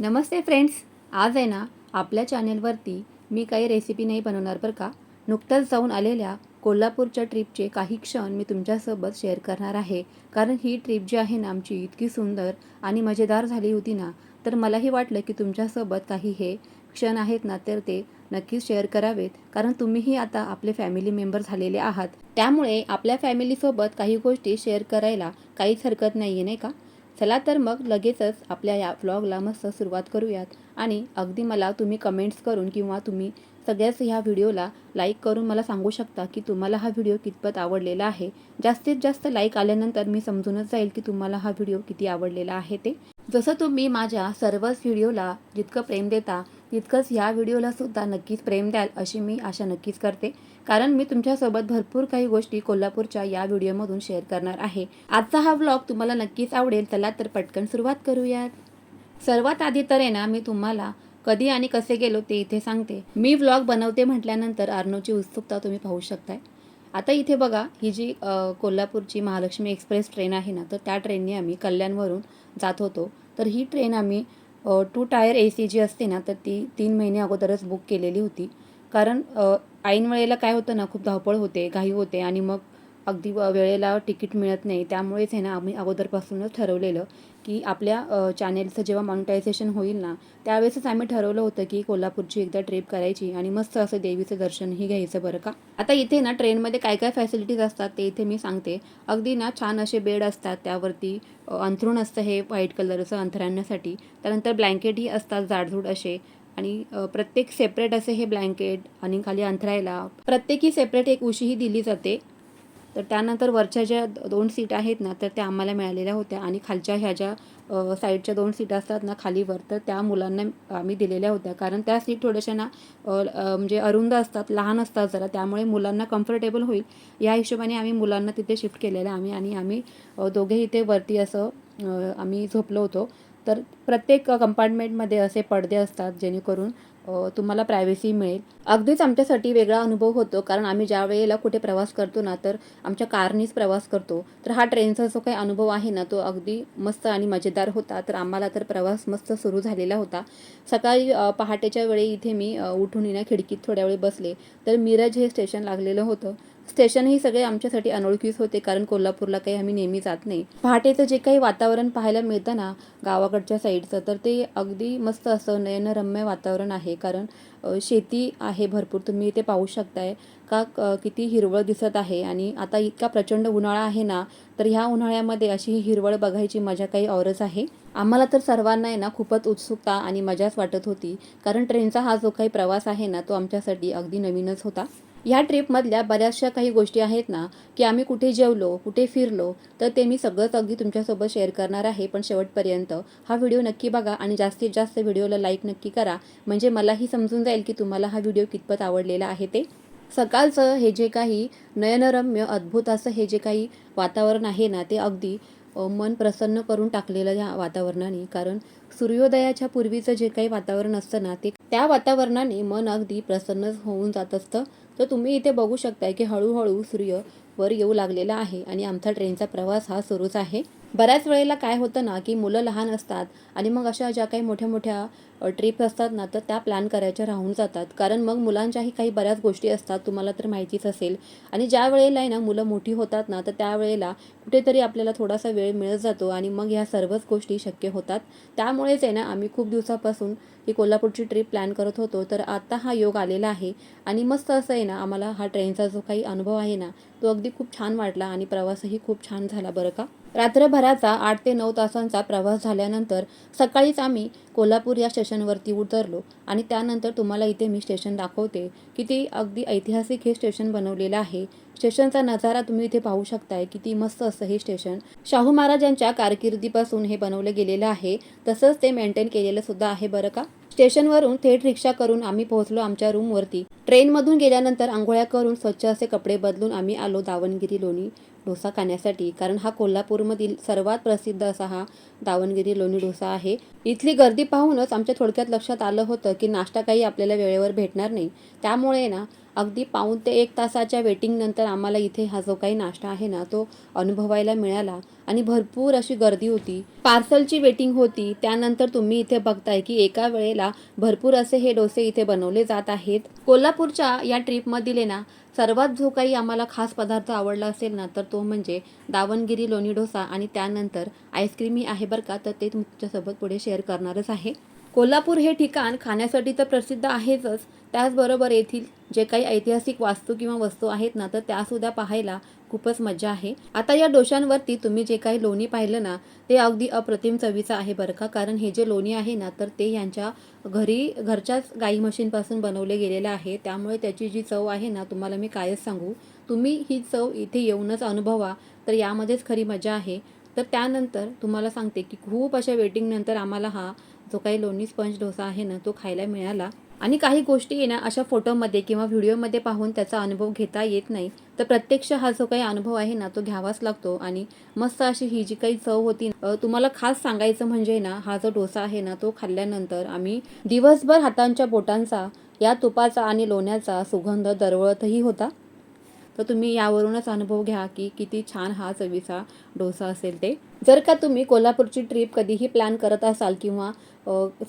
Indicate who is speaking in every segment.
Speaker 1: नमस्ते friends आज आहे ना आपल्या चॅनेलवरती मी काही रेसिपी नाही बनवणार बरं का. नुकत्याच जाऊन आलेल्या कोल्हापूरच्या ट्रिपचे काही क्षण मी तुमच्यासोबत शेअर करणार आहे. कारण ही ट्रिप जी आहे ना आमची इतकी सुंदर आणि मजेदार झाली होती ना तर मलाही वाटलं की तुमच्यासोबत काही हे क्षण आहेत ना तर ते नक्कीच शेअर करावेत. कारण तुम्हीही आता आपले फॅमिली मेंबर झालेले आहात. त्यामुळे आपल्या फॅमिलीसोबत काही गोष्टी शेअर करायला काहीच हरकत नाही आहे नाही का? चला तर मग लगेचच आपल्या या व्लॉगला मस्त सुरुवात करूयात. आणि अगदी मला तुम्ही कमेंट्स करून किंवा तुम्ही सगळ्याच ह्या व्हिडिओला लाईक करून मला सांगू शकता की तुम्हाला हा व्हिडिओ कितपत आवडलेला आहे. जास्तीत जास्त लाईक आल्यानंतर मी समजूनच जाईल की तुम्हाला हा व्हिडिओ किती आवडलेला आहे ते. जसं तुम्ही माझ्या सर्वच व्हिडिओला जितकं प्रेम देता तितकंच ह्या व्हिडिओला सुद्धा नक्कीच प्रेम द्याल अशी मी आशा नक्कीच करते. कारण मी तुमच्यासोबत भरपूर काही गोष्टी कोल्हापूरच्या या व्हिडिओमधून शेअर करणार आहे. आजचा हा व्लॉग तुम्हाला नक्कीच आवडेल चला तर पटकन सुरुवात करूयात. सर्वात आधी तर आहे ना मी तुम्हाला कधी आणि कसे गेलो ते इथे सांगते. मी व्लॉग बनवते म्हटल्यानंतर अर्नोची उत्सुकता तुम्ही पाहू शकताय. आता इथे बघा ही जी कोल्हापूरची महालक्ष्मी एक्सप्रेस ट्रेन आहे ना तर त्या ट्रेनने आम्ही कल्याणवरून जात होतो. तर ही ट्रेन आम्ही टू टायर ए सी जी असते ना तर ती तीन महिने अगोदरच बुक केलेली होती. कारण ऐन वेळेला काय होतं ना खूप धावपळ होते घाई होते आणि मग अगदी व- वेळेला तिकीट मिळत नाही. त्यामुळेच आहे ना आम्ही अगोदरपासूनच ठरवलेलं की आपल्या चॅनेलचं जेव्हा मॉनिटायझेशन होईल ना त्यावेळेसच आम्ही ठरवलं होतं की कोल्हापूरची एकदा ट्रिप करायची आणि मस्त असं देवीचं दर्शनही घ्यायचं बरं का. आता इथे ना ट्रेनमध्ये काय काय फॅसिलिटीज असतात ते इथे मी सांगते. अगदी ना छान असे बेड असतात त्यावरती अंथरूण असतं हे व्हाईट कलरचं अंथराण्यासाठी. त्यानंतर ब्लँकेटही असतात जाडजूड असे. आणि प्रत्येक सेपरेट असे हे ब्लँकेट आणि खाली अंथरायला प्रत्येकी सेपरेट एक उशीही दिली जाते. तर त्यानंतर वरच्या ज्या दोन सीट आहेत ना तर त्या आम्हाला मिळालेल्या होत्या. आणि खालच्या ह्या ज्या साईडच्या दोन सीट असतात ना खालीवर तर त्या मुलांना आम्ही दिलेल्या होत्या. कारण त्या सीट थोड्याशा ना म्हणजे अरुंद असतात लहान असतात जरा त्यामुळे मुलांना कम्फर्टेबल होईल. या हिशोबाने आम्ही मुलांना तिथे शिफ्ट केलेलं आम्ही. आणि आम्ही दोघेही दोघे इथे वरती असं आम्ही झोपलो होतो. तर प्रत्येक कंपार्टमेंटमध्ये असे पडदे असतात जेणेकरून तुम्हाला प्रायव्हसी मिळेल. अगदीच आमच्यासाठी वेगळा अनुभव होतो कारण आम्ही ज्या वेळेला कुठे प्रवास करतो ना तर आमच्या कारनीच प्रवास करतो. तर हा ट्रेनचा जो काही अनुभव आहे ना तो अगदी मस्त आणि मजेदार होता. तर आम्हाला तर प्रवास मस्त सुरू झालेला होता. सकाळी पहाटेच्या वेळी इथे मी उठून येण्या खिडकीत थोड्या वेळ बसले. तर मिरज हे स्टेशन लागलेलं होतं. स्टेशनही सगळे आमच्यासाठी अनोळखीच होते कारण कोल्हापूरला काही आम्ही नेहमी जात नाही. पहाटेचं जे काही वातावरण पाहायला मिळतं ना गावाकडच्या साईडचं तर ते अगदी मस्त असं नयनरम्य वातावरण आहे. कारण शेती आहे भरपूर तुम्ही इथे पाहू शकताय का क- किती हिरवळ दिसत आहे. आणि आता इतका प्रचंड उन्हाळा आहे ना तर ह्या उन्हाळ्यामध्ये अशी ही हिरवळ बघायची मजा काही औरच आहे. आम्हाला तर सर्वांना आहे ना खूपच उत्सुकता आणि मजाच वाटत होती. कारण ट्रेनचा हा जो काही प्रवास आहे ना तो आमच्यासाठी अगदी नवीनच होता. ह्या ट्रिपमधल्या बऱ्याचशा काही गोष्टी आहेत ना की आम्ही कुठे जेवलो कुठे फिरलो तर ते मी सगळंच अगदी तुमच्यासोबत शेअर करणार आहे पण शेवटपर्यंत हा व्हिडिओ नक्की बघा आणि जास्तीत जास्त व्हिडिओला लाईक नक्की करा. म्हणजे मलाही समजून जाईल की तुम्हाला हा व्हिडिओ कितपत आवडलेला आहे ते. सकाळचं हे जे काही नयनरम्य अद्भुत असं हे जे काही वातावरण आहे ना ते अगदी मन प्रसन्न करून टाकलेलं या वातावरणाने. कारण सूर्योदयाच्या पूर्वीचं जे काही वातावरण असतं ना ते त्या वातावरणाने मन अगदी प्रसन्न होऊन जात असतं. तर तुम्ही इथे बघू शकताय की हळूहळू सूर्य वर येऊ लागलेला आहे आणि आमचा ट्रेनचा प्रवास हा सुरूच आहे. बऱ्याच वेळेला काय होतं ना की मुलं लहान असतात आणि मग अशा ज्या काही मोठ्या मोठ्या ट्रिप्स असतात ना तर त्या प्लॅन करायच्या राहून जातात. कारण मग मुलांच्याही काही बऱ्याच गोष्टी असतात तुम्हाला तर माहितीच असेल. आणि ज्या वेळेला आहे ना मुलं मोठी होतात ना तर त्यावेळेला कुठेतरी आपल्याला थोडासा वेळ मिळत जातो आणि मग ह्या सर्वच गोष्टी शक्य होतात. त्यामुळेच आहे ना आम्ही खूप दिवसापासून ही कोल्हापूरची ट्रिप प्लॅन करत होतो. तर आत्ता हा योग आलेला आहे आणि मस्त असं आहे ना आम्हाला हा ट्रेनचा जो काही अनुभव आहे ना तो अगदी खूप छान वाटला आणि प्रवासही खूप छान झाला बरं का? रात्रभराचा आठ ते नऊ तासांचा प्रवास झाल्यानंतर सकाळीच आम्ही कोल्हापूर या स्टेशनवरती उतरलो आणि त्यानंतर तुम्हाला इथे मी स्टेशन दाखवते किती अगदी ऐतिहासिक हे स्टेशन बनवलेलं आहे. स्टेशनचा नजारा तुम्ही इथे पाहू शकताय किती मस्त असं हे स्टेशन. शाहू महाराजांच्या कारकिर्दीपासून हे बनवलं गेलेलं आहे. तसंच ते मेंटेन केलेलं सुद्धा आहे बरं का? स्टेशनवरून थेट रिक्षा करून आम्ही पोहोचलो आमच्या रूमवरती. ट्रेनमधून गेल्यानंतर आंघोळ्या करून स्वच्छ असे कपडे बदलून आम्ही आलो दावणगिरी लोणी डोसा खाण्यासाठी. कारण हा कोल्हापूरमधील सर्वात प्रसिद्ध असा हा दावणगिरी लोणी डोसा आहे. इथली गर्दी पाहूनच आमच्या थोडक्यात लक्षात आलं होतं की नाश्ता काही आपल्याला वेळेवर भेटणार नाही. त्यामुळे ना अगदी पाऊन ते एक तासाच्या वेटिंगनंतर आम्हाला इथे हा जो काही नाश्ता आहे ना तो अनुभवायला मिळाला आणि भरपूर अशी गर्दी होती. पार्सलची वेटिंग होती. त्यानंतर तुम्ही इथे बघताय की एका वेळेला भरपूर असे हे डोसे इथे बनवले जात आहेत. कोल्हापूरच्या या ट्रिपमधील ना सर्वात जो काही आम्हाला खास पदार्थ आवडला असेल ना तर तो म्हणजे दावणगिरी लोणी डोसा आणि त्यानंतर आईस्क्रीमही आहे बरं का तर ते तुमच्यासोबत पुढे शेअर करणारच आहे. कोल्हापूर हे ठिकाण खाण्यासाठी तर प्रसिद्ध आहेच त्याचबरोबर येथील जे काही ऐतिहासिक वास्तू किंवा वस्तू आहेत ना तर त्यासुद्धा पाहायला खूपच मजा आहे. आता या डोशांवरती तुम्ही जे काही लोणी पाहिलं ना ते अगदी अप्रतिम चवीचं आहे बरं का. कारण हे जे लोणी आहे ना तर ते यांच्या घरी घरच्याच गाई म्हशींपासून बनवले गेलेले आहे. त्यामुळे त्याची जी चव आहे ना तुम्हाला मी कायच सांगू. तुम्ही ही चव इथे येऊनच अनुभवा तर यामध्येच खरी मजा आहे. तर त्यानंतर तुम्हाला सांगते की खूप अशा वेटिंगनंतर आम्हाला हा जो काही लोणी स्पंज डोसा आहे ना तो खायला मिळाला. आणि काही गोष्टी आहे ना अशा फोटोमध्ये किंवा व्हिडिओमध्ये पाहून त्याचा अनुभव घेता येत नाही. तर प्रत्यक्ष हा जो काही अनुभव आहे ना तो घ्यावाच लागतो. आणि मस्त अशी ही जी काही चव होती तुम्हाला खास सांगायचं म्हणजे ना हा जो डोसा आहे ना तो खाल्ल्यानंतर आम्ही दिवसभर हातांच्या बोटांचा या तुपाचा आणि लोण्याचा सुगंध दरवळतही होता. तर तुम्ही यावरूनच अनुभव घ्या की किती छान हा चवीचा डोसा असेल ते. जर का तुम्ही कोल्हापूरची ट्रिप कधीही प्लॅन करत असाल किंवा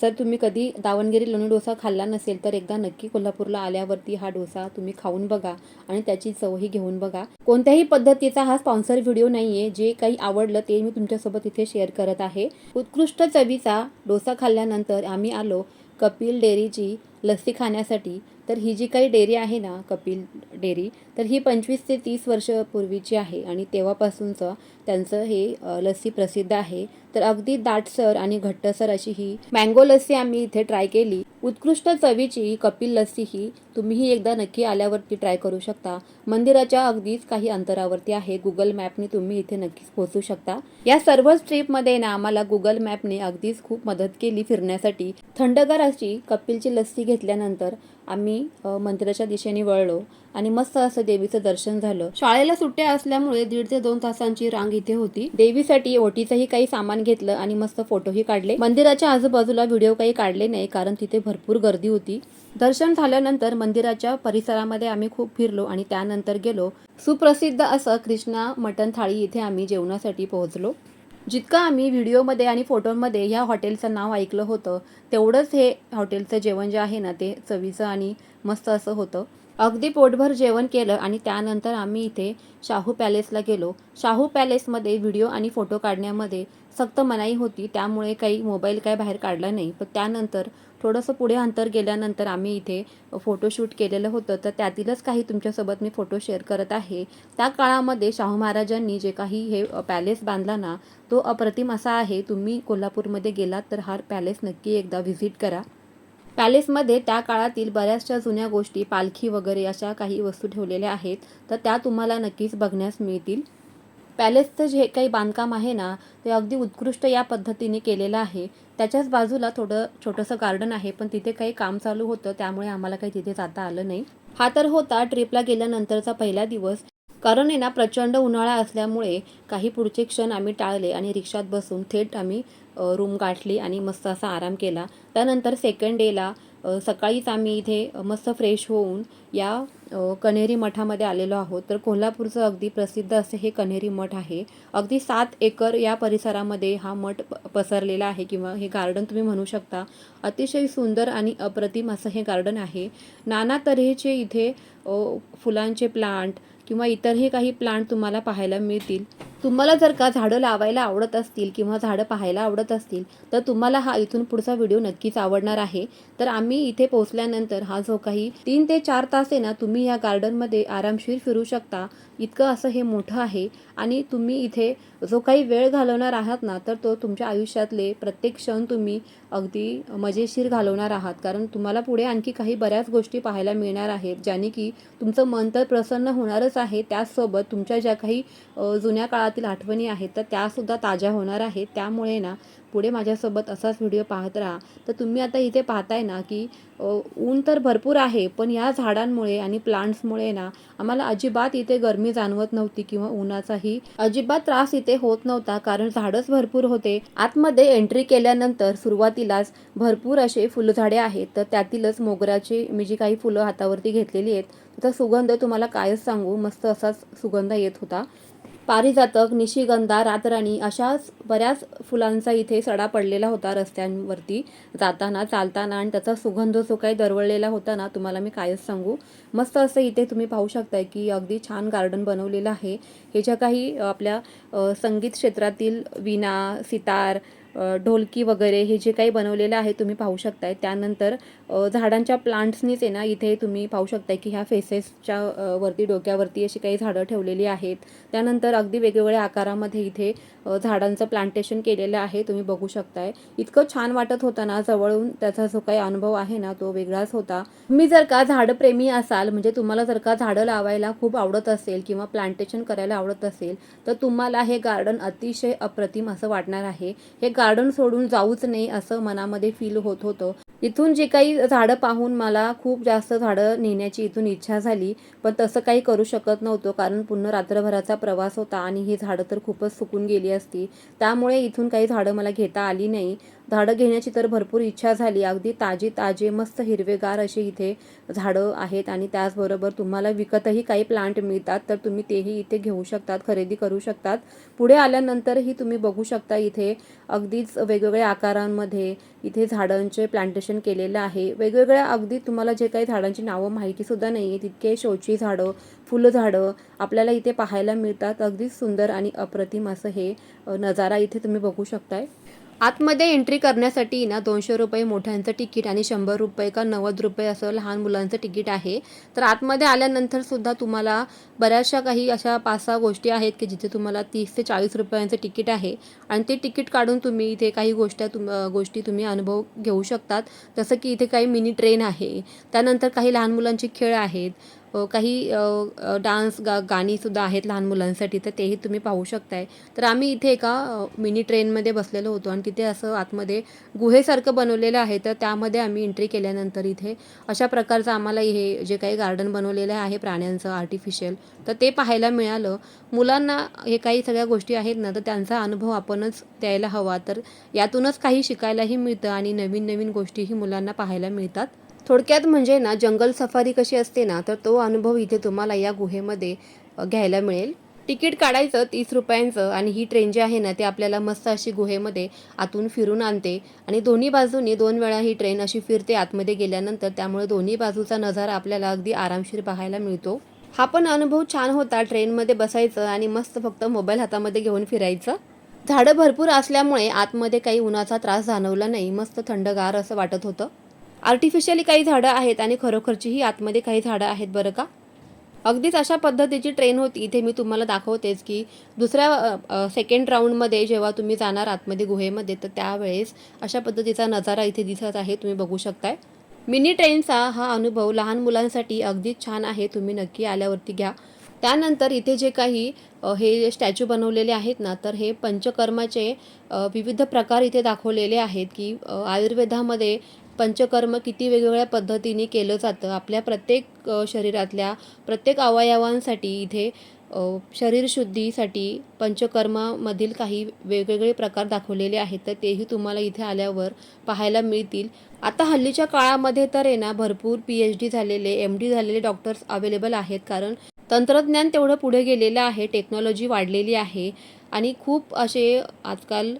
Speaker 1: जर तुम्ही कधी दावणगिरी लोणी डोसा खाल्ला नसेल तर एकदा नक्की कोल्हापूरला आल्यावरती हा डोसा तुम्ही खाऊन बघा आणि त्याची चवही घेऊन बघा. कोणत्याही पद्धतीचा हा स्पॉन्सर व्हिडिओ नाही आहे जे काही आवडलं ते मी तुमच्यासोबत इथे शेअर करत आहे. उत्कृष्ट चवीचा डोसा खाल्ल्यानंतर आम्ही आलो कपिल डेअरीची लस्सी खाण्यासाठी तर ही जी काही डेअरी आहे ना कपिल डेअरी तर ही पंचवीस ते तीस वर्ष पूर्वीची आहे आणि तेव्हापासूनचं त्यांचं हे लस्सी प्रसिद्ध आहे. तर अगदी दाटसर आणि घट्टसर अशी ही मँगो लस्सी आम्ही इथे ट्राय केली. उत्कृष्ट चवीची कपिल लस्सी ही तुम्हीही एकदा नक्की आल्यावरती ट्राय करू शकता. मंदिराच्या अगदीच काही अंतरावरती आहे. गुगल मॅपने तुम्ही इथे नक्कीच पोहोचू शकता. या सर्वच ट्रिपमध्ये ना आम्हाला गुगल मॅपने अगदीच खूप मदत केली फिरण्यासाठी. थंडगार अशी कपिलची लस्सी घेतल्यानंतर आम्ही मंदिराच्या दिशेने वळलो आणि मस्त असं देवीचं दर्शन झालं. शाळेला सुट्ट्या असल्यामुळे दीड ते दोन तासांची रांग इथे होती. देवीसाठी ओटीचंही काही सामान घेतलं आणि मस्त फोटोही काढले. मंदिराच्या आजूबाजूला व्हिडिओ काही काढले नाही कारण तिथे भरपूर गर्दी होती. दर्शन झाल्यानंतर मंदिराच्या परिसरामध्ये आम्ही खूप फिरलो आणि त्यानंतर गेलो. सुप्रसिद्ध असं कृष्णा मटण थाळी इथे आम्ही जेवणासाठी पोहोचलो. जितकं आम्ही व्हिडिओमध्ये आणि फोटोमध्ये ह्या हॉटेलचं नाव ऐकलं होतं तेवढंच हे हॉटेलचं जेवण जे आहे ना ते चवीचं आणि मस्त असं होतं. अगदी पोटभर जेवण केलं आणि त्यानंतर आम्ही इथे शाहू पॅलेसला गेलो. शाहू पॅलेसमध्ये व्हिडिओ आणि फोटो काढण्यामध्ये सक्त मनाई होती त्यामुळे काही मोबाईल काय बाहेर काढला नाही. पण त्यानंतर थोडंसं पुढे अंतर गेल्यानंतर आम्ही इथे फोटोशूट केलेलं होतं. तर त्यातीलच काही तुमच्यासोबत मी फोटो शेअर करत आहे. त्या काळामध्ये शाहू महाराजांनी जे काही हे पॅलेस बांधला ना तो अप्रतिम असा आहे. तुम्ही कोल्हापूरमध्ये गेलात तर हा पॅलेस नक्की एकदा व्हिजिट करा. पॅलेसमध्ये त्या काळातील बऱ्याचशा जुन्या गोष्टी पालखी वगैरे अशा काही वस्तू ठेवलेल्या आहेत. तर त्या तुम्हाला नक्कीच बघण्यास मिळतील. पॅलेसचं जे काही बांधकाम आहे ना ते अगदी उत्कृष्ट या पद्धतीने केलेलं आहे. त्याच्याच बाजूला थोडं छोटंसं गार्डन आहे पण तिथे काही काम चालू होतं त्यामुळे आम्हाला काही तिथे जाता आलं नाही. हा तर होता ट्रिपला गेल्यानंतरचा पहिला दिवस. कारण आहे ना प्रचंड उन्हाळा असल्यामुळे काही पुढचे क्षण आम्ही टाळले आणि रिक्षात बसून थेट आम्ही रूम गाठली आणि मस्त असा आराम केला. त्यानंतर सेकंड डेला सकाळीच आम्ही इथे मस्त फ्रेश होऊन या कन्हेरी मठामध्ये आलेलो आहोत. तर कोल्हापूरचं अगदी प्रसिद्ध असं हे कन्हेरी मठ आहे. अगदी सात एकर या परिसरामध्ये हा मठ प- पसरलेला आहे किंवा हे गार्डन तुम्ही म्हणू शकता. अतिशय सुंदर आणि अप्रतिम असं हे गार्डन आहे. नाना तऱ्हेचे इथे फुलांचे प्लांट किंवा इतरही काही प्लांट तुम्हाला पाहायला मिळतील. तुम्हाला जर का झाडं लावायला आवडत असतील किंवा झाडं पाहायला आवडत असतील तर तुम्हाला हा इथून पुढचा व्हिडिओ नक्कीच आवडणार आहे. तर आम्ही इथे पोहोचल्यानंतर हा जो काही तीन ते चार तास आहे ना तुम्ही या गार्डनमध्ये आरामशीर फिरू शकता. इतकं असं हे मोठं आहे आणि तुम्ही इथे जो काही वेळ घालवणार आहात ना तर तो तुमच्या आयुष्यातले प्रत्येक क्षण तुम्ही अगदी मजेशीर घालवणार आहात. कारण तुम्हाला पुढे आणखी काही बऱ्याच गोष्टी पाहायला मिळणार आहेत ज्याने की तुमचं मन तर प्रसन्न होणारच आहे. त्याचसोबत तुमच्या ज्या काही जुन्या काळात काळातील आठवणी आहेत तर त्यासुद्धा ताज्या होणार आहेत. त्यामुळे ना पुढे माझ्यासोबत असाच व्हिडिओ पाहत राहा. तर तुम्ही आता इथे पाहताय ना की ऊन तर भरपूर आहे पण या झाडांमुळे आणि प्लांट्समुळे ना आम्हाला अजिबात इथे गरमी जाणवत नव्हती किंवा उन्हाचाही अजिबात त्रास इथे होत नव्हता कारण झाडच भरपूर होते. आतमध्ये एंट्री केल्यानंतर सुरुवातीलाच भरपूर असे फुलझाडे आहेत तर त्यातीलच मोगऱ्याची मी जी काही फुलं हातावरती घेतलेली आहेत त्याचा सुगंध तुम्हाला कायच सांगू मस्त असाच सुगंध येत होता. पारिजातक निशिगंधा रातराणी अशाच बऱ्याच फुलांचा इथे सडा पडलेला होता रस्त्यांवरती. जाताना चालताना आणि त्याचा सुगंध जो काही दरवळलेला होता ना तुम्हाला मी कायच सांगू. मस्त असं इथे तुम्ही पाहू शकताय की अगदी छान गार्डन बनवलेलं आहे. हे ज्या काही आपल्या संगीत क्षेत्रातील विणा सितार ढोलकी वगैरे हे जे काही बनवलेलं आहे तुम्ही पाहू शकताय. त्यानंतर झाडांच्या प्लांट्सनीच आहे ना इथे तुम्ही पाहू शकताय की ह्या फेसेसच्या वरती डोक्यावरती अशी काही झाडं ठेवलेली आहेत. त्यानंतर अगदी वेगवेगळ्या आकारामध्ये इथे झाडांचं प्लांटेशन केलेलं आहे तुम्ही बघू शकताय. इतकं छान वाटत होतं ना जवळून त्याचा जो काही अनुभव आहे ना तो वेगळाच होता. तुम्ही जर का झाडप्रेमी असाल म्हणजे तुम्हाला जर का झाडं लावायला खूप आवडत असेल किंवा प्लांटेशन करायला आवडत असेल तर तुम्हाला हे गार्डन अतिशय अप्रतिम असं वाटणार आहे. हे गार्डन सोडून जाऊच नाही असं मनामध्ये फील होत होतं. इथून जे काही झाडं पाहून मला खूप जास्त झाडं नेण्याची इथून इच्छा झाली पण तसं काही करू शकत नव्हतं कारण पूर्ण रात्रभराचा प्रवास होता आणि ही झाडं तर खूपच सुकून गेली असती. त्यामुळे इथून काही झाडं मला घेता आली नाही. झाडं घेण्याची तर भरपूर इच्छा झाली. अगदी ताजी ताजे मस्त हिरवेगार असे इथे झाडं आहेत आणि त्याचबरोबर तुम्हाला विकतही काही प्लांट मिळतात तर तुम्ही तेही इथे घेऊ शकतात खरेदी करू शकतात. पुढे आल्यानंतरही तुम्ही बघू शकता इथे अगदीच वेगवेगळ्या आकारांमध्ये इथे झाडांचे प्लांटेशन केलेलं आहे. वेगवेगळ्या अगदी तुम्हाला जे काही झाडांची नावं माहितीसुद्धा नाही आहे तितके शोची झाडं फुलझाडं आपल्याला इथे पाहायला मिळतात. अगदीच सुंदर आणि अप्रतिम असं हे नजारा इथे तुम्ही बघू शकताय. आतमध्ये एंट्री करण्यासाठी ना दोनशे रुपये मोठ्यांचं तिकीट आणि शंभर रुपये का नव्वद रुपये असं लहान मुलांचं तिकीट आहे. तर आतमध्ये आल्यानंतर सुद्धा तुम्हाला बऱ्याचशा काही अशा पाच सहा गोष्टी आहेत की जिथे तुम्हाला तीस ते चाळीस रुपयांचं तिकीट आहे. आणि ते तिकीट काढून तुम्ही इथे काही गोष्ट तुम गोष्टी तुम्ही अनुभव घेऊ शकतात. जसं की इथे काही मिनी ट्रेन आहे. त्यानंतर काही लहान मुलांचे खेळ आहेत. काही डान्स गा गाणीसुद्धा आहेत लहान मुलांसाठी तर तेही तुम्ही पाहू शकताय. तर आम्ही इथे एका मिनी ट्रेनमध्ये बसलेलो होतो आणि तिथे असं आतमध्ये गुहेसारखं बनवलेलं आहे तर त्यामध्ये आम्ही एंट्री केल्यानंतर इथे अशा प्रकारचं आम्हाला हे जे काही गार्डन बनवलेलं आहे प्राण्यांचं आर्टिफिशियल तर ते पाहायला मिळालं. मुलांना हे काही सगळ्या गोष्टी आहेत ना तर त्यांचा अनुभव आपणच द्यायला हवा तर यातूनच काही शिकायलाही मिळतं आणि नवीन नवीन गोष्टीही मुलांना पाहायला मिळतात. थोडक्यात म्हणजे ना जंगल सफारी कशी असते ना तर तो अनुभव इथे तुम्हाला या गुहेमध्ये घ्यायला मिळेल. तिकीट काढायचं तीस रुपयांचं आणि ही ट्रेन जी आहे ना ती आपल्याला मस्त अशी गुहेमध्ये आतून फिरून आणते. आणि दोन्ही बाजूनी दोन वेळा ही ट्रेन अशी फिरते आतमध्ये गेल्यानंतर त्यामुळे दोन्ही बाजूचा नजारा आपल्याला अगदी आरामशीर पाहायला मिळतो. हा पण अनुभव छान होता ट्रेनमध्ये बसायचं आणि मस्त फक्त मोबाईल हातामध्ये घेऊन फिरायचं. झाडं भरपूर असल्यामुळे आतमध्ये काही उन्हाचा त्रास जाणवला नाही मस्त थंडगार असं वाटत होतं. आर्टिफिशियली काही झाडं आहेत आणि खरोखरचीही आतमध्ये काही झाडं आहेत बरं का? अगदीच अशा पद्धतीची ट्रेन होती. इथे मी तुम्हाला दाखवतेच की दुसऱ्या सेकंड राऊंडमध्ये जेव्हा तुम्ही जाणार आतमध्ये गुहेमध्ये तर त्यावेळेस अशा पद्धतीचा नजारा इथे दिसत आहे. तुम्ही बघू शकताय. मिनी ट्रेनचा हा अनुभव लहान मुलांसाठी अगदीच छान आहे. तुम्ही नक्की आल्यावरती घ्या. त्यानंतर इथे जे काही हे स्टॅच्यू बनवलेले आहेत ना तर हे पंचकर्माचे विविध प्रकार इथे दाखवलेले आहेत की आयुर्वेदामध्ये पंचकर्म किती वेगवेगळ्या पद्धतीने केलं जातं आपल्या प्रत्येक शरीरातल्या प्रत्येक अवयवांसाठी इथे शरीरशुद्धीसाठी पंचकर्मामधील काही वेगवेगळे प्रकार दाखवलेले आहेत तर तेही तुम्हाला इथे आल्यावर पाहायला मिळतील. आता हल्लीच्या काळामध्ये तर आहे ना भरपूर पी एच डी झालेले एम डी झालेले डॉक्टर्स अवेलेबल आहेत कारण तंत्रज्ञान तेवढं पुढे गेलेलं आहे टेक्नॉलॉजी वाढलेली आहे आणि खूप असे आजकाल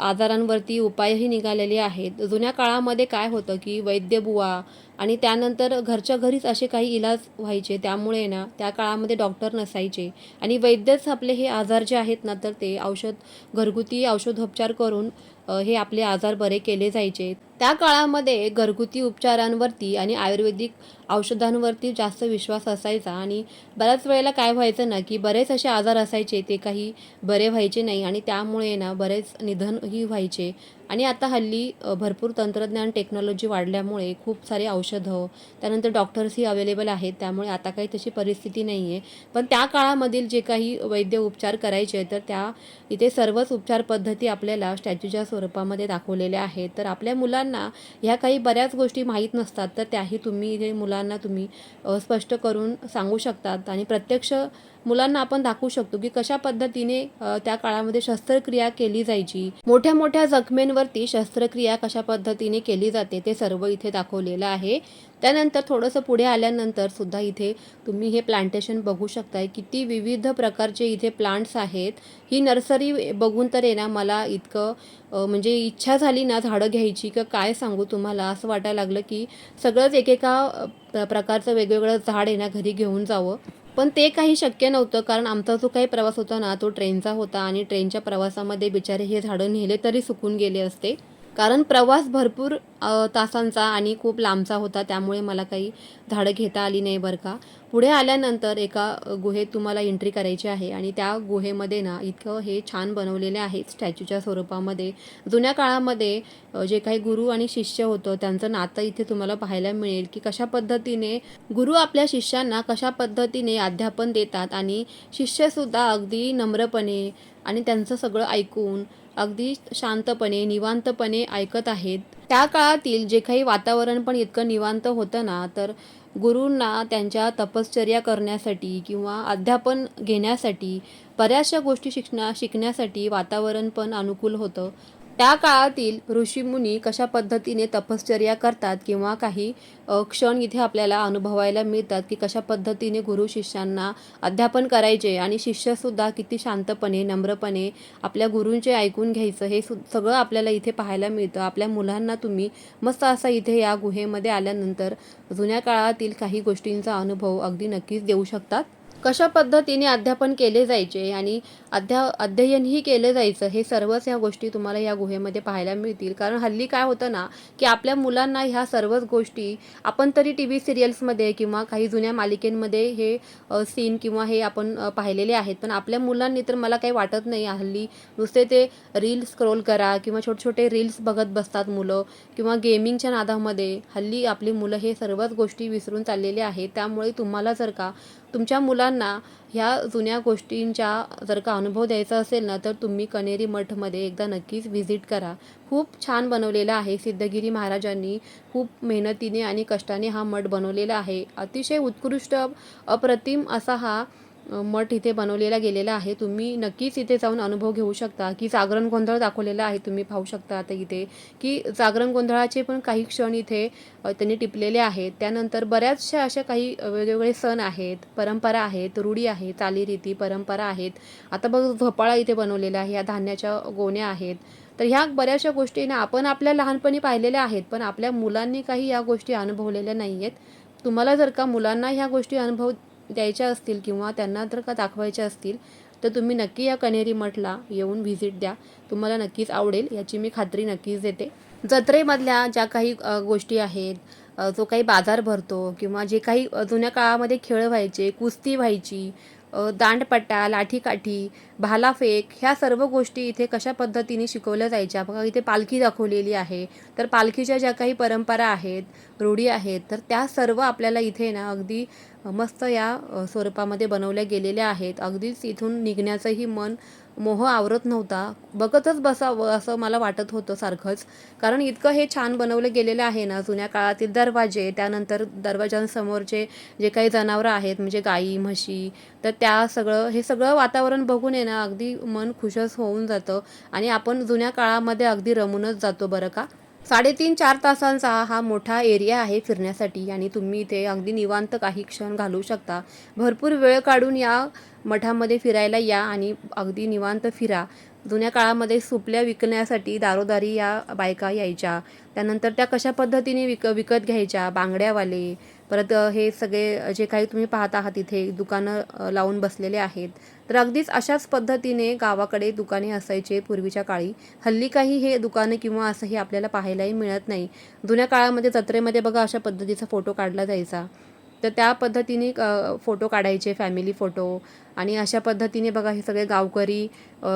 Speaker 1: आजारांवरती उपायही निघालेले आहेत. जुन्या काळामध्ये काय होतं की वैद्यबुवा आणि त्यानंतर घरच्या घरीच असे काही इलाज व्हायचे. त्यामुळे ना त्या काळामध्ये डॉक्टर नसायचे. आणि वैद्यच आपले हे आजार जे आहेत ना तर ते औषध घरगुती औषधोपचार करून हे आपले आजार बरे केले जायचे. त्या काळामध्ये घरगुती उपचारांवरती आणि आयुर्वेदिक औषधांवरती जास्त विश्वास असायचा आणि बऱ्याच वेळेला काय व्हायचं ना की बरेच असे आजार असायचे ते काही बरे व्हायचे नाही आणि त्यामुळे ना बरेच निधनही व्हायचे. आणि आता हल्ली भरपूर तंत्रज्ञान टेक्नॉलॉजी वाढल्यामुळे खूप सारे औषधं त्यानंतर डॉक्टर्सही अवेलेबल आहेत त्यामुळे आता काही तशी परिस्थिती नाही आहे पण त्या काळामधील जे काही वैद्य उपचार करायचे तर त्या इथे सर्वच उपचार पद्धती आपल्याला स्टॅच्यूच्या स्वरूपामध्ये दाखवलेल्या आहेत. तर आपल्या मुलांना ह्या काही बऱ्याच गोष्टी माहीत नसतात तर त्याही तुम्ही जे मुलांना तुम्ही स्पष्ट करून सांगू शकतात. आणि प्रत्यक्ष मुलांना आपण दाखवू शकतो की कशा पद्धतीने त्या काळामध्ये शस्त्रक्रिया केली जायची. मोठ्या मोठ्या जखमेंवरती शस्त्रक्रिया कशा पद्धतीने केली जाते ते सर्व इथे दाखवलेलं आहे. त्यानंतर थोडंसं पुढे आल्यानंतर सुद्धा इथे तुम्ही हे प्लांटेशन बघू शकताय. किती विविध प्रकारचे इथे प्लांट्स आहेत. ही नर्सरी बघून तर आहे ना मला इतकं म्हणजे इच्छा झाली ना झाडं घ्यायची का काय सांगू तुम्हाला? असं वाटायला लागलं की सगळंच एकेका प्रकारचं वेगवेगळं झाड आहे ना घरी घेऊन जावं. पण ते काही शक्य नव्हतं कारण आमचा जो काही प्रवास होता ना तो ट्रेनचा होता आणि ट्रेनच्या प्रवासामध्ये बिचारे हे झाडं नेले तरी सुकून गेले असते. कारण प्रवास भरपूर तासांचा आणि खूप लांबचा होता त्यामुळे मला काही झाडं घेता आली नाही बरं का. पुढे आल्यानंतर एका गुहेत तुम्हाला एंट्री करायची आहे आणि त्या गुहेमध्ये ना इतकं हे छान बनवलेले आहे स्टॅच्यूच्या स्वरूपामध्ये. जुन्या काळामध्ये जे काही गुरु आणि शिष्य होतं त्यांचं नातं इथे तुम्हाला पाहायला मिळेल की कशा पद्धतीने गुरु आपल्या शिष्यांना कशा पद्धतीने अध्यापन देतात आणि शिष्यसुद्धा अगदी नम्रपणे आणि त्यांचं सगळं ऐकून अगदी शांतपणे निवांतपणे ऐकत आहेत. त्या काळातील जे काही वातावरण पण इतकं निवांत होतं ना तर गुरूंना त्यांच्या तपश्चर्या करण्यासाठी किंवा अध्यापन घेण्यासाठी बऱ्याचशा गोष्टी शिकण्या शिकण्यासाठी वातावरण पण अनुकूल होतं. त्या काळातील ऋषीमुनी कशा पद्धतीने तपश्चर्या करतात किंवा काही क्षण इथे आपल्याला अनुभवायला मिळतात की कशा पद्धतीने गुरु शिष्यांना अध्यापन करायचे आणि शिष्यसुद्धा किती शांतपणे नम्रपणे आपल्या गुरूंचे ऐकून घ्यायचं हे सु सगळं आपल्याला इथे पाहायला मिळतं. आपल्या मुलांना तुम्ही मस्त असा इथे या गुहेमध्ये आल्यानंतर जुन्या काळातील काही गोष्टींचा अनुभव अगदी नक्कीच देऊ शकतात. कशा पद्धतीने अध्यापन केले जायचे आणि अध्या अध्ययनही केलं जायचं हे सर्वच ह्या गोष्टी तुम्हाला या गुहेमध्ये पाहायला मिळतील. कारण हल्ली काय होतं ना की आपल्या मुलांना ह्या सर्वच गोष्टी आपण तरी टी व्ही सिरियल्समध्ये किंवा काही जुन्या मालिकेंमध्ये हे सीन किंवा हे आपण पाहिलेले आहेत. पण आपल्या मुलांनी तर मला काही वाटत नाही. हल्ली नुसते ते रील स्क्रोल करा किंवा छोटे छोटे रील्स बघत बसतात मुलं किंवा गेमिंगच्या नादामध्ये. हल्ली आपली मुलं हे सर्वच गोष्टी विसरून चाललेले आहेत. त्यामुळे तुम्हाला जर का तुमच्या मुलांना ह्या जुन्या गोष्टींच्या जर का अनुभव द्यायचा असेल ना तर तुम्ही कनेरी मठमध्ये एकदा नक्कीच व्हिजिट करा. खूप छान बनवलेला आहे सिद्धगिरी महाराजांनी. खूप मेहनतीने आणि कष्टाने हा मठ बनवलेला आहे. अतिशय उत्कृष्ट अप्रतिम असा हा मठ इथे बनवलेला गेलेला आहे. तुम्ही नक्कीच इथे जाऊन अनुभव घेऊ शकता की जागरण गोंधळ दाखवलेला आहे. तुम्ही पाहू शकता आता इथे की जागरण गोंधळाचे पण काही क्षण इथे त्यांनी टिपलेले आहेत. त्यानंतर बऱ्याचशा अशा काही वेगवेगळे सण आहेत परंपरा आहेत रूढी आहे चालीरीती परंपरा आहेत. आता बघ झोपाळा इथे बनवलेला आहे. या धान्याच्या गोण्या आहेत. तर ह्या बऱ्याचशा गोष्टी ना आपण आपल्या लहानपणी पाहिलेल्या आहेत पण आपल्या मुलांनी काही या गोष्टी अनुभवलेल्या नाही आहेत तुम्हाला जर का मुलांना ह्या गोष्टी अनुभव द्यायच्या असतील किंवा त्यांना जर का दाखवायच्या असतील तर तुम्ही नक्की या कनेरी मठला येऊन व्हिजिट द्या. तुम्हाला नक्कीच आवडेल याची मी खात्री नक्कीच देते. जत्रेमधल्या ज्या काही गोष्टी आहेत जो काही बाजार भरतो किंवा जे काही जुन्या काळामध्ये खेळ व्हायचे कुस्ती व्हायची दांडपट्टा लाठीकाठी भालाफेक ह्या सर्व गोष्टी इथे कशा पद्धतीने शिकवल्या जायच्या? बघा इथे पालखी दाखवलेली आहे. तर पालखीच्या ज्या काही परंपरा आहेत रूढी आहेत तर त्या सर्व आपल्याला इथे ना अगदी मस्त या स्वरूपामध्ये बनवल्या गेलेल्या आहेत. अगदीच इथून निघण्याचंही मन मोह आवरत नव्हता. बघतच बसावं असं मला वाटत होतं सारखंच. कारण इतकं हे छान बनवलं गेलेलं आहे ना जुन्या काळातील दरवाजे त्यानंतर दरवाजांसमोरचे जे काही जनावरं आहेत म्हणजे गाई म्हशी तर त्या सगळं हे सगळं वातावरण बघून आहे ना अगदी मन खुशच होऊन जातं. आणि आपण जुन्या काळामध्ये अगदी रमूनच जातो बरं का? साडेतीन चार तासांचा हा मोठा एरिया आहे फिरण्यासाठी आणि तुम्ही इथे अगदी निवांत काही क्षण घालवू शकता. भरपूर वेळ काढून या मठामध्ये फिरायला या आणि अगदी निवांत फिरा. जुन्या काळामध्ये सुपल्या विकण्यासाठी दारोदारी या बायका यायच्या. त्यानंतर त्या कशा पद्धतीने विक विकत घ्यायच्या? बांगड्यावाले. परत हे सगळे जे काही तुम्ही पाहत आहात तिथे दुकानं लावून बसलेले आहेत. तर अगदीच अशाच पद्धतीने गावाकडे दुकाने असायचे पूर्वीच्या काळी. हल्ली काही हे दुकानं किंवा असंही आपल्याला पाहायलाही मिळत नाही. जुन्या काळामध्ये जत्रेमध्ये बघा अशा पद्धतीचा फोटो काढला जायचा. तर त्या पद्धतीने फोटो काढायचे फॅमिली फोटो आणि अशा पद्धतीने बघा हे सगळे गावकरी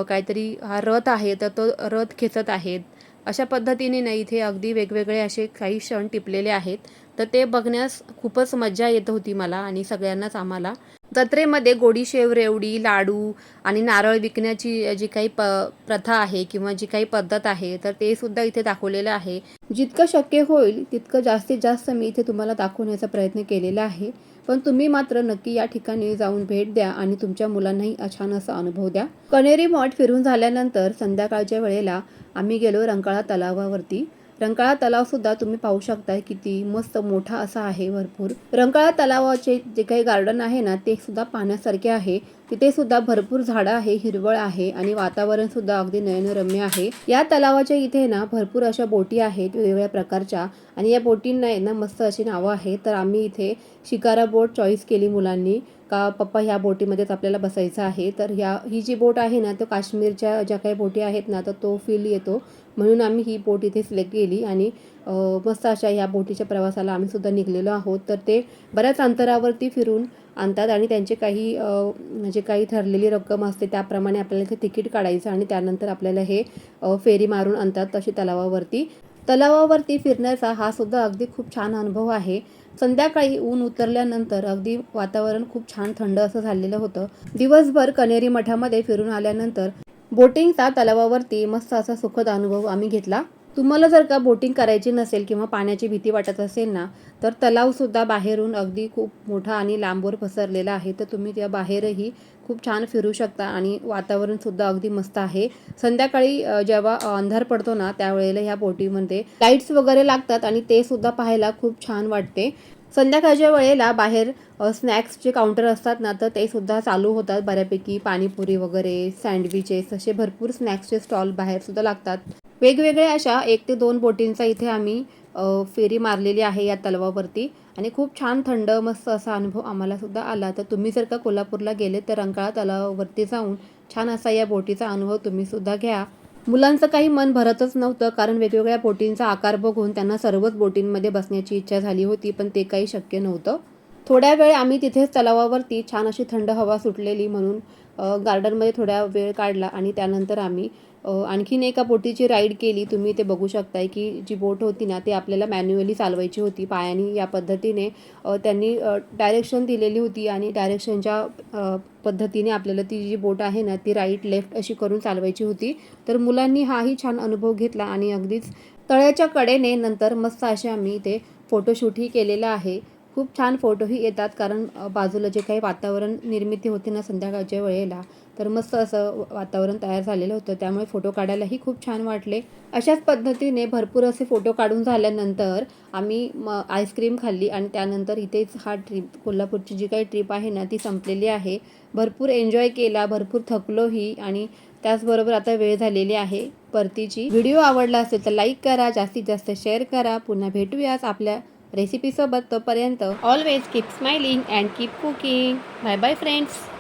Speaker 1: काहीतरी हा रथ आहे तर तो रथ खेचत आहेत. अशा पद्धतीने ना इथे अगदी वेगवेगळे असे काही क्षण टिपलेले आहेत. तर ते बघण्यास खूपच मज्जा येत होती मला आणि सगळ्यांनाच आम्हाला. जत्रेमध्ये गोडी शेव रेवडी लाडू आणि नारळ विकण्याची जी काही प प्रथा आहे किंवा जी काही पद्धत आहे तर ते सुद्धा इथे दाखवलेलं आहे. जितकं शक्य होईल तितकं जास्तीत जास्त मी इथे तुम्हाला दाखवण्याचा प्रयत्न केलेला आहे. पण तुम्ही मात्र नक्की या ठिकाणी जाऊन भेट द्या आणि तुमच्या मुलांनाही छान असा अनुभव द्या. कनेरी मठ फिरून झाल्यानंतर संध्याकाळच्या वेळेला आम्ही गेलो रंकाळा तलावावरती. रंकाळा तलाव सुद्धा तुम्ही पाहू शकताय किती मस्त मोठा असा आहे भरपूर. रंकाळा तलावाचे जे काही गार्डन आहे ना ते सुद्धा पाहण्यासारखे आहे. तिथे सुद्धा भरपूर झाडं आहे हिरवळ आहे आणि वातावरण सुद्धा अगदी नयनरम्य आहे. या तलावाच्या इथे ना भरपूर अशा बोटी आहेत वेगवेगळ्या प्रकारच्या आणि या बोटींना ना मस्त अशी नावं आहेत. तर आम्ही इथे शिकारा बोट चॉईस केली मुलांनी. का पप्पा ह्या बोटीमध्येच आपल्याला बसायचं आहे. तर ह्या ही जी बोट आहे ना तो काश्मीरच्या ज्या काही बोटी आहेत ना तर तो फील येतो. म्हणून आम्ही ही बोट इथे सिलेक्ट केली आणि मस्त अशा ह्या बोटीच्या प्रवासाला आम्ही सुद्धा निघलेलो आहोत. तर ते बऱ्याच अंतरावरती फिरून आणतात आणि त्यांचे काही जे म्हणजे काही ठरलेली रक्कम असते त्याप्रमाणे आपल्याला इथे तिकीट काढायचं आणि त्यानंतर आपल्याला हे फेरी मारून आणतात तशी तलावावरती. तलावावरती फिरण्याचा हा सुद्धा अगदी खूप छान अनुभव आहे. संध्याकाळी ऊन उतरल्यानंतर अगदी वातावरण खूप छान थंड असं झालेलं होतं. दिवसभर कनेरी मठामध्ये फिरून आल्यानंतर बोटिंगचा तलावावरती मस्त असा सुखद अनुभव आम्ही घेतला. तुम्हाला जर का बोटिंग करायची नसेल किंवा पाण्याची भीती वाटत असेल ना तर तलावसुद्धा बाहेरून अगदी खूप मोठा आणि लांबवर पसरलेला आहे. तर तुम्ही त्या बाहेरही खूप छान फिरू शकता आणि वातावरणसुद्धा अगदी मस्त आहे. संध्याकाळी जेव्हा अंधार पडतो ना त्यावेळेला ह्या बोटीमध्ये लाईट्स वगैरे लागतात आणि ते सुद्धा पाहायला खूप छान वाटते. संध्याकाळच्या वेळेला बाहेर स्नॅक्सचे काउंटर असतात ना तर ते सुद्धा चालू होतात बऱ्यापैकी. पाणीपुरी वगैरे सँडविचेस असे भरपूर स्नॅक्सचे स्टॉल बाहेर सुद्धा लागतात. वेगवेगळ्या अशा एक ते दोन बोटींचा इथे आम्ही फेरी मारलेली आहे या तलावावरती. आणि खूप छान थंड मस्त असा अनुभव आम्हाला सुद्धा आला. तर तुम्ही जर का कोल्हापूरला गेले तर रंकाळा तलावावरती जाऊन छान असा या बोटीचा अनुभव तुम्ही सुद्धा घ्या. मुलांचं काही मन भरतच नव्हतं कारण वेगवेगळ्या बोटींचा आकार बघून त्यांना सर्वच बोटींमध्ये बसण्याची इच्छा झाली होती पण ते काही शक्य नव्हतं. थोड्या वेळ आम्ही तिथेच तलावावरती छान अशी थंड हवा सुटलेली म्हणून गार्डनमध्ये थोड्या वेळ काढला आणि त्यानंतर आम्ही आणखीन एका बोटीची राईड केली तुम्ही ते बघू शकताय की जी बोट होती ना ती आपल्याला मॅन्युअली चालवायची होती. पायानी या पद्धतीने त्यांनी डायरेक्शन दिलेली होती आणि डायरेक्शनच्या पद्धतीने आपल्याला ती जी बोट आहे ना ती राईट लेफ्ट अशी करून चालवायची होती. तर मुलांनी हाही छान अनुभव घेतला आणि अगदीच तळ्याच्या कडेने नंतर मस्त असे आम्ही इथे फोटोशूटही केलेलं आहे. खूप छान फोटोही येतात कारण बाजूला जे काही वातावरण निर्मिती होते ना संध्याकाळच्या वेळेला तर मस्त असं वातावरण तयार झालेलं होतं. त्यामुळे फोटो काढायलाही खूप छान वाटले. अशाच पद्धतीने भरपूर असे फोटो काढून झाल्यानंतर आम्ही म आईस्क्रीम खाल्ली आणि त्यानंतर इथेच हा ट्रिप कोल्हापूरची जी काही ट्रिप आहे ना ती संपलेली आहे. भरपूर एन्जॉय केला भरपूर थकलोही आणि त्याचबरोबर आता वेळ झालेली आहे परतीची. व्हिडिओ आवडला असेल तर लाईक करा जास्तीत जास्त शेअर करा. पुन्हा भेटूयाच आपल्या रेसिपीसोबत तोपर्यंत. Always keep smiling and keep cooking bye bye friends